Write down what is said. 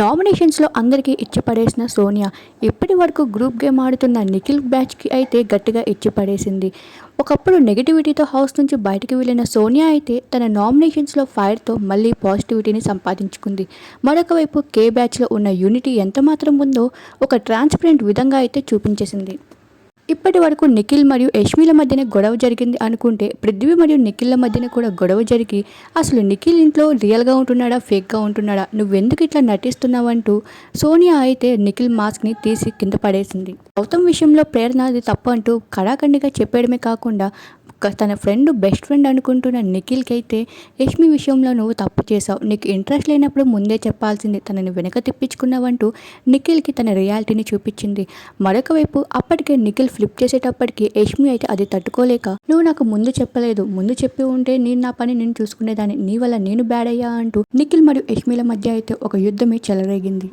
నామినేషన్స్లో అందరికీ ఇచ్చిపడేసిన సోనియా ఇప్పటి వరకు గ్రూప్ గేమ్ ఆడుతున్న నిఖిల్ బ్యాచ్కి అయితే గట్టిగా ఇచ్చిపడేసింది. ఒకప్పుడు నెగిటివిటీతో హౌస్ నుంచి బయటకు వెళ్ళిన సోనియా అయితే తన నామినేషన్స్లో ఫైర్తో మళ్ళీ పాజిటివిటీని సంపాదించుకుంది. మరొక వైపు కే బ్యాచ్లో ఉన్న యూనిటీ ఎంత మాత్రం ఉందో ఒక ట్రాన్స్పరెంట్ విధంగా అయితే చూపించేసింది. ఇప్పటి వరకు నిఖిల్ మరియు యష్మిల మధ్యన గొడవ జరిగింది అనుకుంటే పృథ్వీ మరియు నిఖిల్ల మధ్యన కూడా గొడవ జరిగి అసలు నిఖిల్ ఇంట్లో రియల్గా ఉంటున్నాడా ఫేక్గా ఉంటున్నాడా నువ్వెందుకు ఇట్లా నటిస్తున్నావంటూ సోనియా అయితే నిఖిల్ మాస్క్ని తీసి కింద పడేసింది. గౌతమ్ విషయంలో ప్రేరణ అది తప్పు అంటూ కడాఖండిగా చెప్పడమే కాకుండా తన ఫ్రెండ్ బెస్ట్ ఫ్రెండ్ అనుకుంటున్న నిఖిల్కి అయితే యష్మి విషయంలో నువ్వు తప్పు చేసావు నీకు ఇంట్రెస్ట్ లేనప్పుడు ముందే చెప్పాల్సింది తనని వెనక తిప్పించుకున్నావంటూ నిఖిల్కి తన రియాలిటీని చూపించింది. మరొక వైపు అప్పటికే నిఖిల్ ఫ్లిప్ చేసేటప్పటికి యష్మి అయితే అది తట్టుకోలేక నువ్వు నాకు ముందు చెప్పలేదు. ముందు చెప్పి ఉంటే నేను నా పని నేను చూసుకునేదాన్ని. నీ వల్ల నేను బ్యాడ్ అయ్యా అంటూ నిఖిల్ మరియు యష్మిల మధ్య అయితే ఒక యుద్ధమే చెలరేగింది.